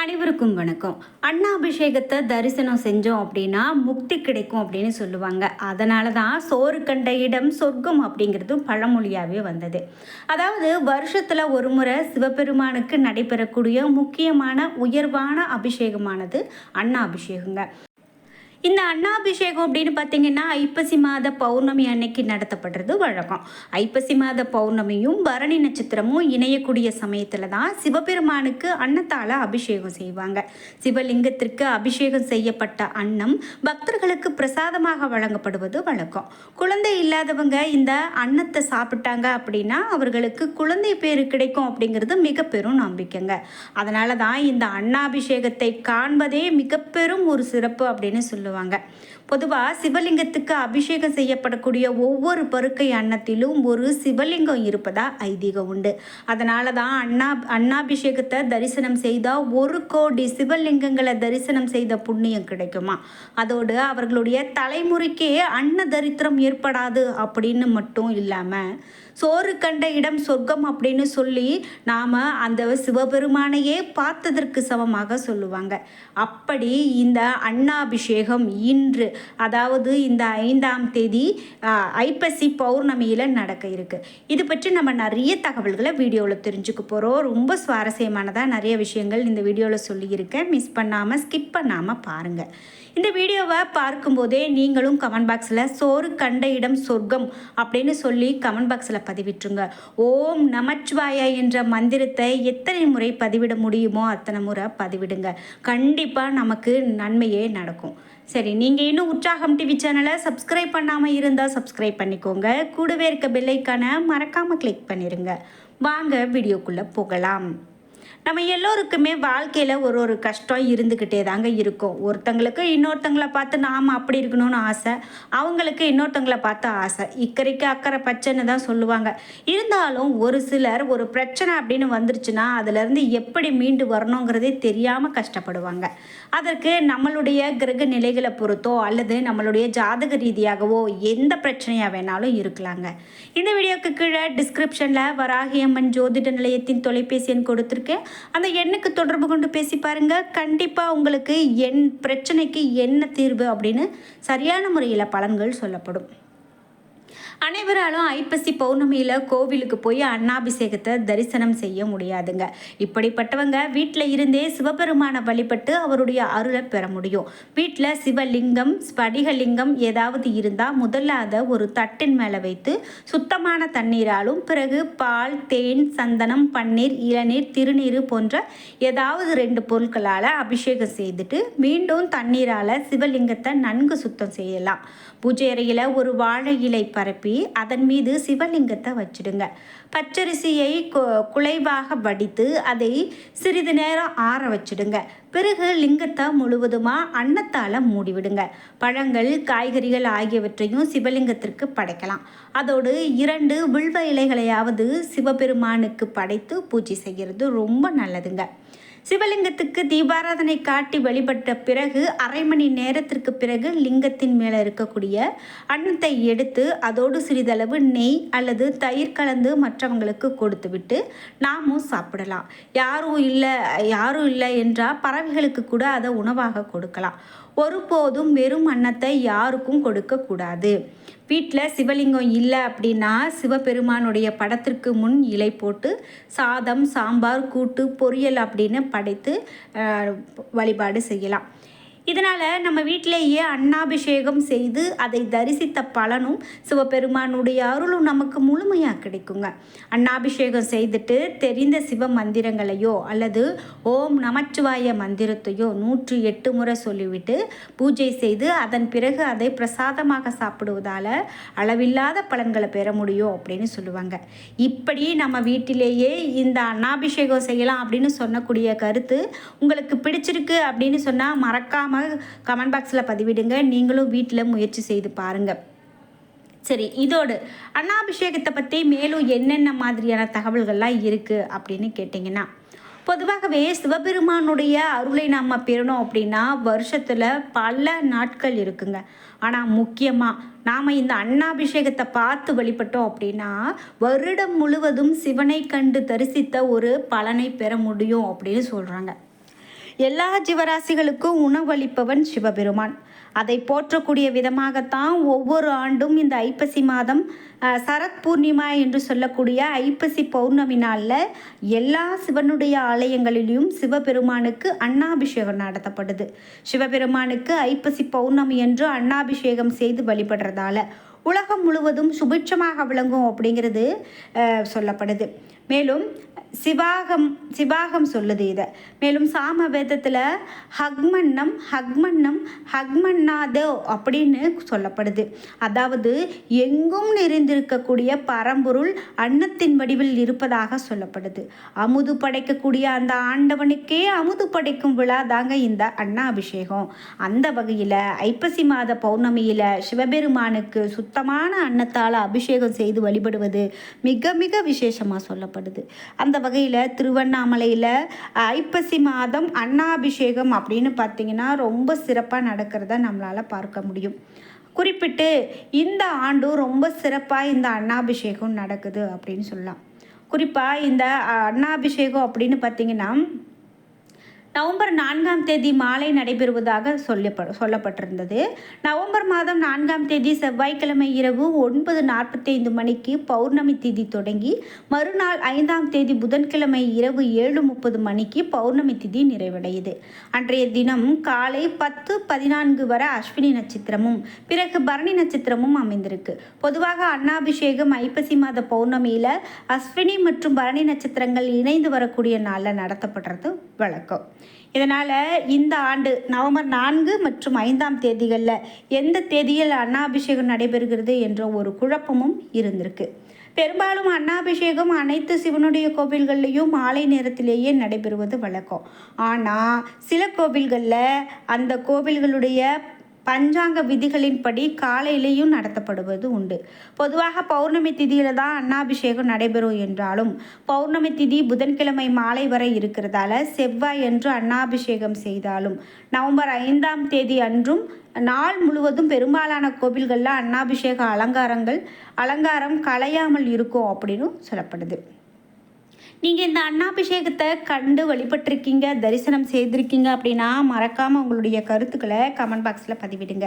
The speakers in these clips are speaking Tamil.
அனைவருக்கும் வணக்கம். அண்ணாபிஷேகத்தை தரிசனம் செஞ்சோம் அப்படின்னா முக்தி கிடைக்கும் அப்படின்னு சொல்லுவாங்க. அதனால தான் சோறு கண்ட இடம் சொர்க்கம் அப்படிங்கிறது பழமொழியாகவே வந்தது. அதாவது வருஷத்தில் ஒரு முறை சிவபெருமானுக்கு நடைபெறக்கூடிய முக்கியமான உயர்வான அபிஷேகமானது அண்ணாபிஷேகங்க இந்த அன்னாபிஷேகம் அப்படின்னு பார்த்தீங்கன்னா ஐப்பசி மாத பௌர்ணமி அன்னைக்கு நடத்தப்படுறது வழக்கம். ஐப்பசி மாத பௌர்ணமியும் பரணி நட்சத்திரமும் இணையக்கூடிய சமயத்தில் தான் சிவபெருமானுக்கு அன்னத்தால் அபிஷேகம் செய்வாங்க. சிவலிங்கத்திற்கு அபிஷேகம் செய்யப்பட்ட அன்னம் பக்தர்களுக்கு பிரசாதமாக வழங்கப்படுவது வழக்கம். குழந்தை இல்லாதவங்க இந்த அன்னத்தை சாப்பிட்டாங்க அப்படின்னா அவர்களுக்கு குழந்தை பேர் கிடைக்கும் அப்படிங்கிறது மிக பெரும் நம்பிக்கைங்க. அதனால தான் இந்த அன்னாபிஷேகத்தை காண்பதே மிக பெரும் ஒரு சிறப்பு அப்படின்னு சொல்லுவாங்க. பொதுவாக சிவலிங்கத்துக்கு அபிஷேகம் செய்யப்படக்கூடிய ஒவ்வொரு பருக்கை அன்னத்திலும் ஒரு சிவலிங்கம் இருப்பதா ஐதீகம் உண்டு. அதனால தான் அண்ணா அன்னாபிஷேகத்தை தரிசனம் செய்தால் ஒரு கோடி சிவலிங்கங்களை தரிசனம் செய்த புண்ணியம் கிடைக்குமா? அதோடு அவர்களுடைய தலைமுறைக்கே அன்ன தரித்திரம் ஏற்படாது அப்படின்னு மட்டும் இல்லாமல் சோறு கண்ட இடம் சொர்க்கம் அப்படின்னு சொல்லி நாம் அந்த சிவபெருமானையே பார்த்ததற்கு சமமாக சொல்லுவாங்க. அப்படி இந்த அன்னாபிஷேகம் இன்று அதாவது இந்த ஐந்தாம் தேதி ஐப்பசி பௌர்ணமியில் நடக்க இருக்கு. இது பற்றி நம்ம நிறைய தகவல்களை வீடியோவில் தெரிஞ்சுக்க போகிறோம் ரொம்ப சுவாரஸ்யமானதாக நிறைய விஷயங்கள் இந்த வீடியோவில் சொல்லியிருக்கேன். மிஸ் பண்ணாமல் ஸ்கிப் பண்ணாமல் பாருங்கள் இந்த வீடியோவை பார்க்கும்போதே நீங்களும் கமெண்ட் பாக்ஸில் சோறு கண்ட இடம் சொர்க்கம் அப்படின்னு சொல்லி கமெண்ட் பாக்ஸில் பதிவிட்டுருங்க. ஓம் நமச்சிவாய என்ற மந்திரத்தை எத்தனை முறை பதிவிட முடியுமோ அத்தனை முறை பதிவிடுங்க. கண்டிப்பாக நமக்கு நன்மையே நடக்கும். சரி நீங்கள் இன்னும் உற்சாகம் டிவி சேனலை சப்ஸ்கிரைப் பண்ணாமல் இருந்தால் சப்ஸ்கிரைப் பண்ணிக்கோங்க. கூடவே இருக்க பெல்லைக்கான மறக்காமல் கிளிக் பண்ணிடுங்க வாங்க வீடியோக்குள்ளே போகலாம். நம்ம எல்லோருக்குமே வாழ்க்கையில் ஒரு ஒரு கஷ்டம் இருந்துக்கிட்டே தாங்க இருக்கும். ஒருத்தங்களுக்கு இன்னொருத்தங்களை பார்த்து நாம் அப்படி இருக்கணும்னு ஆசை அவங்களுக்கு இன்னொருத்தங்களை பார்த்து ஆசை. இக்கரைக்கு அக்கறை பச்சைன்னு தான் சொல்லுவாங்க. இருந்தாலும் ஒரு சிலர் ஒரு பிரச்சனை அப்படின்னு வந்துருச்சுன்னா அதுலேருந்து எப்படி மீண்டு வரணுங்கிறதே தெரியாமல் கஷ்டப்படுவாங்க. அதற்கு நம்மளுடைய கிரக நிலைகளை பொறுத்தோ அல்லது நம்மளுடைய ஜாதக ரீதியாகவோ எந்த பிரச்சனையாக வேணாலும் இருக்கலாங்க. இந்த வீடியோக்கு கீழே டிஸ்கிரிப்ஷனில் வராகியம்மன் ஜோதிட நிலையத்தின் தொலைபேசி எண் கொடுத்துருக்கேன். அந்த எண்ணுக்கு தொடர்பு கொண்டு பேசி பாருங்க. கண்டிப்பாக உங்களுக்கு என் பிரச்சனைக்கு என்ன தீர்வு அப்படின்னு சரியான முறையில் பலன்கள் சொல்லப்படும். அனைவராலும் ஐப்பசி பௌர்ணமியில் கோவிலுக்கு போய் அன்னாபிஷேகத்தை தரிசனம் செய்ய முடியாதுங்க. இப்படிப்பட்டவங்க வீட்டில் இருந்தே சிவபெருமானை வழிபட்டு அவருடைய அருளை பெற முடியும். வீட்டில் சிவலிங்கம் ஸ்படிகலிங்கம் ஏதாவது இருந்தால் முதல்ல அதை ஒரு தட்டின் மேலே வைத்து சுத்தமான தண்ணீராலும் பிறகு பால் தேன் சந்தனம் பன்னீர் இளநீர் திருநீர் போன்ற ஏதாவது ரெண்டு பொருட்களால் அபிஷேகம் செய்துட்டு மீண்டும் தண்ணீரால் சிவலிங்கத்தை நன்கு சுத்தம் செய்யலாம். பூஜை அறையில் ஒரு வாழை இலை பரப்பி அதன் மீது சிவலிங்கத்தை வச்சிடுங்க. பச்சரிசியை குலைவாக வடித்து அதை சிறிது நேரம் ஆற வச்சிடுங்க. பிறகு லிங்கத்தை முழுவதுமாக அன்னத்தால் மூடிவிடுங்க. பழங்கள் காய்கறிகள் ஆகியவற்றையும் சிவலிங்கத்திற்கு படைக்கலாம். அதோடு இரண்டு வில்வ இலைகளையாவது சிவபெருமானுக்கு படைத்து பூஜை செய்கிறது ரொம்ப நல்லதுங்க. சிவலிங்கத்துக்கு தீபாராதனை காட்டி வழிபட்ட பிறகு அரை மணி நேரத்திற்கு பிறகு லிங்கத்தின் மேலே இருக்கக்கூடிய அன்னத்தை எடுத்து அதோடு சிறிதளவு நெய் அல்லது தயிர் கலந்து மற்றவங்களுக்கு கொடுத்துவிட்டு நாமும் சாப்பிடலாம். யாரும் இல்லை யாரும் இல்லை என்றால் பறவைகளுக்கு கூட அதை உணவாக கொடுக்கலாம். ஒருபோதும் வெறும் அன்னத்தை யாருக்கும் கொடுக்கக்கூடாது வீட்டில் சிவலிங்கம் இல்லை அப்படின்னா சிவபெருமானுடைய படத்திற்கு முன் இலை போட்டு சாதம் சாம்பார் கூட்டு பொரியல் அப்படின்னு படைத்து வழிபாடு செய்யலாம். இதனால் நம்ம வீட்டிலேயே அன்னாபிஷேகம் செய்து அதை தரிசித்த பலனும் சிவபெருமானுடைய அருளும் நமக்கு முழுமையாக கிடைக்குங்க. அன்னாபிஷேகம் செய்துட்டு தெரிந்த சிவ மந்திரங்களையோ அல்லது ஓம் நமச்சிவாய மந்திரத்தையோ நூற்றி எட்டு முறை சொல்லிவிட்டு பூஜை செய்து அதன் பிறகு அதை பிரசாதமாக சாப்பிடுவதால் அளவில்லாத பலன்களை பெற முடியும் அப்படின்னு சொல்லுவாங்க. இப்படி நம்ம வீட்டிலேயே இந்த அன்னாபிஷேகம் செய்யலாம் அப்படின்னு சொன்னக்கூடிய கருத்து உங்களுக்கு பிடிச்சிருக்கு அப்படின்னு சொன்னால் மறக்காமல் கமெண்ட் பாக்ஸில் பதிவிடுங்க. நீங்களும் வீட்டில் முயற்சி செய்து பாருங்கள் சரி இதோடு அண்ணாபிஷேகத்தை பற்றி மேலும் என்னென்ன மாதிரியான தகவல்கள்லாம் இருக்குது அப்படின்னு கேட்டிங்கன்னா பொதுவாகவே சிவபெருமானுடைய அருளை நாம் பெறணும் அப்படின்னா வருஷத்தில் பல நாட்கள் இருக்குங்க. ஆனால் முக்கியமாக நாம் இந்த அண்ணாபிஷேகத்தை பார்த்து வழிபட்டோம் அப்படின்னா வருடம் முழுவதும் சிவனை கண்டு தரிசித்த ஒரு பலனை பெற முடியும் அப்படின்னு சொல்கிறாங்க எல்லா ஜீவராசிகளுக்கும் உணவளிப்பவன் சிவபெருமான். அதை போற்றக்கூடிய விதமாகத்தான் ஒவ்வொரு ஆண்டும் இந்த ஐப்பசி மாதம் சரத் பூர்ணிமா என்று சொல்லக்கூடிய ஐப்பசி பௌர்ணமி நாளில் எல்லா சிவனுடைய ஆலயங்களிலும் சிவபெருமானுக்கு அன்னாபிஷேகம் நடத்தப்படுது. சிவபெருமானுக்கு ஐப்பசி பௌர்ணமி என்று அன்னாபிஷேகம் செய்து வழிபடுறதால உலகம் முழுவதும் சுபிட்சமாக விளங்கும் அப்படிங்கிறது சொல்லப்படுது. மேலும் சிவாகம் சிவாகம் சொல்லுது இதை. மேலும் சாம வேதத்தில் ஹக்மன்னம் ஹக்மன்னம் ஹக்மன்னாதோ அப்படின்னு சொல்லப்படுது. அதாவது எங்கும் நிறைந்திருக்கக்கூடிய பரம்பொருள் அன்னத்தின் வடிவில் இருப்பதாக சொல்லப்படுது. அமுது படைக்கக்கூடிய அந்த ஆண்டவனுக்கே அமுது படைக்கும் விழா தாங்க இந்த அபிஷேகம் அந்த வகையில் ஐப்பசி மாத பௌர்ணமியில் சிவபெருமானுக்கு சுத்தமான அன்னத்தால் அபிஷேகம் செய்து வழிபடுவது மிக மிக விசேஷமாக சொல்லப்படுது. அந்த வகையில் திருவண்ணாமலையில் ஐப்பசி மாதம் அன்னாபிஷேகம் அப்படின்னு பார்த்தீங்கன்னா ரொம்ப சிறப்பாக நடக்கிறத நம்மளால் பார்க்க முடியும். குறிப்பிட்டு இந்த ஆண்டும் ரொம்ப சிறப்பாக இந்த அன்னாபிஷேகம் நடக்குது அப்படின்னு சொல்லலாம். குறிப்பாக இந்த அண்ணாபிஷேகம் அன்னாபிஷேகம் அப்படின்னு பார்த்தீங்கன்னா நவம்பர் நான்காம் தேதி மாலை நடைபெறுவதாக சொல்லப்ப சொல்லப்பட்டிருந்தது. நவம்பர் மாதம் நான்காம் தேதி செவ்வாய்க்கிழமை இரவு ஒன்பது நாற்பத்தைந்து மணிக்கு பௌர்ணமி திதி தொடங்கி மறுநாள் ஐந்தாம் தேதி புதன்கிழமை இரவு ஏழு முப்பது மணிக்கு பௌர்ணமி திதி நிறைவடையுது. அன்றைய தினம் காலை பத்து பதினான்கு வரை அஸ்வினி நட்சத்திரமும் பிறகு பரணி நட்சத்திரமும் அமைந்திருக்கு. பொதுவாக அன்னாபிஷேகம் ஐப்பசி மாத பௌர்ணமியில் அஸ்வினி மற்றும் பரணி நட்சத்திரங்கள் இணைந்து வரக்கூடிய நாளில் நடத்தப்படுறது வழக்கம். இதனால் இந்த ஆண்டு நவம்பர் நான்கு மற்றும் ஐந்தாம் தேதிகளில் எந்த தேதியில் அன்னாபிஷேகம் நடைபெறுகிறது என்ற ஒரு குழப்பமும் இருந்திருக்கு. பெரும்பாலும் அன்னாபிஷேகம் அனைத்து சிவனுடைய கோவில்கள்லேயும் மாலை நேரத்திலேயே நடைபெறுவது வழக்கம். ஆனால் சில கோவில்களில் அந்த கோவில்களுடைய பஞ்சாங்க விதிகளின்படி காலையிலேயும் நடத்தப்படுவது உண்டு. பொதுவாக பௌர்ணமி திதியில தான் அன்னாபிஷேகம் நடைபெறும் என்றாலும் பௌர்ணமி திதி புதன்கிழமை மாலை வரை இருக்கிறதால செவ்வாய் என்று அன்னாபிஷேகம் செய்தாலும் நவம்பர் ஐந்தாம் தேதி அன்றும் நாள் முழுவதும் பெரும்பாலான கோவில்களில் அன்னாபிஷேக அலங்காரங்கள் அலங்காரம் கலையாமல் இருக்கும் அப்படின்னு சொல்லப்படுது. நீங்கள் இந்த அண்ணாபிஷேகத்தை கண்டு வழிபட்டிருக்கீங்க தரிசனம் செய்திருக்கீங்க அப்படின்னா மறக்காமல் உங்களுடைய கருத்துக்களை கமெண்ட் பாக்ஸில் பதிவிடுங்க.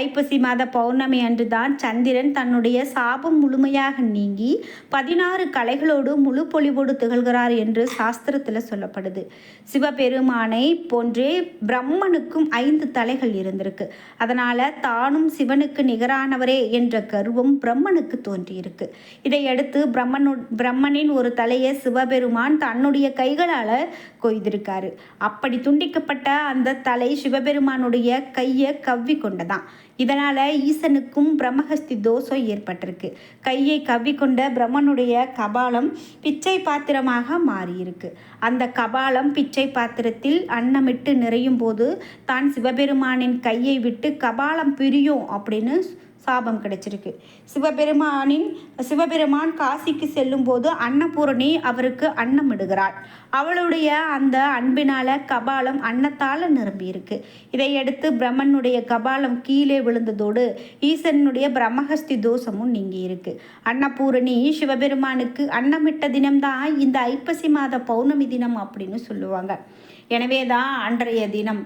ஐப்பசி மாத பௌர்ணமி அன்று தான் சந்திரன் தன்னுடைய சாபம் முழுமையாக நீங்கி பதினாறு கலைகளோடு முழு பொலிவோடு திகழ்கிறார் என்று சாஸ்திரத்தில் சொல்லப்படுது. சிவபெருமானை போன்றே பிரம்மனுக்கும் ஐந்து தலைகள் இருந்திருக்கு. அதனால் தானும் சிவனுக்கு நிகரானவரே என்ற கருவம் பிரம்மனுக்கு தோன்றியிருக்கு. இதையடுத்து பிரம்மனு பிரம்மனின் ஒரு தலையை சிவ சிவபெருமான் தன்னுடைய கைகளால் கொய்திருக்காரு. அப்படி துண்டிக்கப்பட்ட அந்த தலை சிவபெருமானுடைய கையை கவ்வி கொண்டதான் இதனால் ஈசனுக்கும் பிரம்மஹஸ்தி தோஷம் ஏற்பட்டிருக்கு. கையை கவ்விக்கொண்ட பிரம்மனுடைய கபாலம் பிச்சை பாத்திரமாக மாறியிருக்கு. அந்த கபாலம் பிச்சை பாத்திரத்தில் அன்னமிட்டு நிறையும் போது தான் சிவபெருமானின் கையை விட்டு கபாலம் பிரியும் அப்படின்னு சாபம் கிடைச்சிருக்கு. சிவபெருமானின் சிவபெருமான் காசிக்கு செல்லும்போது அன்னபூரணி அவருக்கு அன்னம் இடுகிறாள். அவளுடைய அந்த அன்பினால கபாலம் அன்னத்தால் நிரம்பியிருக்கு. இதையடுத்து பிரம்மனுடைய கபாலம் கீழே விழுந்ததோடு ஈசனுடைய பிரம்மஹஸ்தி தோஷமும் நீங்கி இருக்கு அன்னபூரணி சிவபெருமானுக்கு அன்னமிட்ட தினம்தான் இந்த ஐப்பசி மாத பௌர்ணமி தினம் அப்படின்னு சொல்லுவாங்க. எனவே தான் அன்றைய தினம்.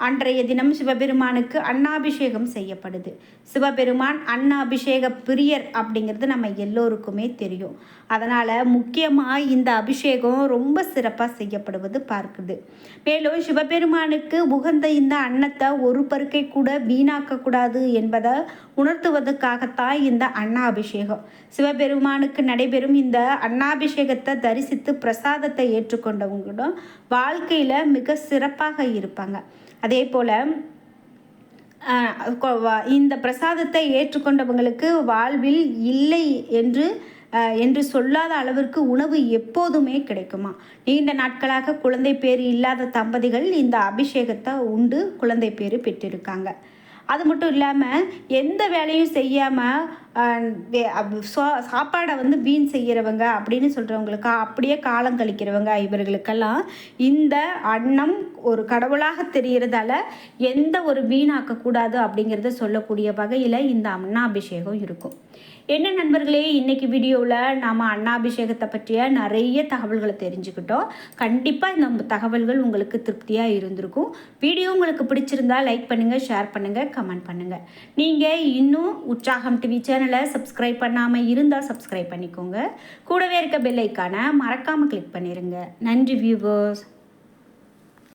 அன்றைய தினம் சிவபெருமானுக்கு அன்னாபிஷேகம் செய்யப்படுது. சிவபெருமான் அன்னாபிஷேக பிரியர் அப்படிங்கிறது நம்ம எல்லோருக்குமே தெரியும். அதனால் முக்கியமாக இந்த அபிஷேகம் ரொம்ப சிறப்பாக செய்யப்படுவது பார்க்குது. மேலும் சிவபெருமானுக்கு உகந்த இந்த அன்னத்தை ஒரு பருக்கை கூட வீணாக்கக்கூடாது என்பதை உணர்த்துவதற்காகத்தான் இந்த அன்னாபிஷேகம். சிவபெருமானுக்கு நடைபெறும் இந்த அன்னாபிஷேகத்தை தரிசித்து பிரசாதத்தை ஏற்றுக்கொண்டவங்களும் வாழ்க்கையில் மிக சிறப்பாக இருப்பாங்க. அதே போல் இந்த பிரசாதத்தை ஏற்றுக்கொண்டவங்களுக்கு வாழ்வில் இல்லை என்று என்று சொல்லாத அளவிற்கு உணவு எப்போதுமே கிடைக்குமா? நீண்ட நாட்களாக குழந்தை பேர் இல்லாத தம்பதிகள் இந்த அபிஷேகத்தை உண்டு குழந்தை பேர் பெற்றிருக்காங்க. அது மட்டும் இல்லாமல் எந்த வேலையும் செய்யாமல் சாப்பாடை வந்து வீண் செய்கிறவங்க அப்படின்னு சொல்கிறவங்களுக்கு அப்படியே காலம் கழிக்கிறவங்க இவர்களுக்கெல்லாம் இந்த அன்னம் ஒரு கடவுளாக தெரிகிறதால எந்த ஒரு வீணாக்கக்கூடாது அப்படிங்கிறத சொல்லக்கூடிய வகையில் இந்த அன்னாபிஷேகம் இருக்கும். என்ன நண்பர்களே இன்றைக்கி வீடியோவில் நாம் அன்னாபிஷேகத்தை பற்றிய நிறைய தகவல்களை தெரிஞ்சுக்கிட்டோம். கண்டிப்பாக இந்த தகவல்கள் உங்களுக்கு திருப்தியாக இருந்திருக்கும். வீடியோ உங்களுக்கு பிடிச்சிருந்தா லைக் பண்ணுங்கள் ஷேர் பண்ணுங்கள் கமெண்ட் பண்ணுங்கள் நீங்கள் இன்னும் உற்சாகம் டிவி சேனலை சப்ஸ்கிரைப் பண்ணாமல் இருந்தால் சப்ஸ்கிரைப் பண்ணிக்கோங்க. கூடவே இருக்க பெல் ஐக்கானை மறக்காமல் கிளிக் பண்ணிடுங்க நன்றி வியூவர்ஸ்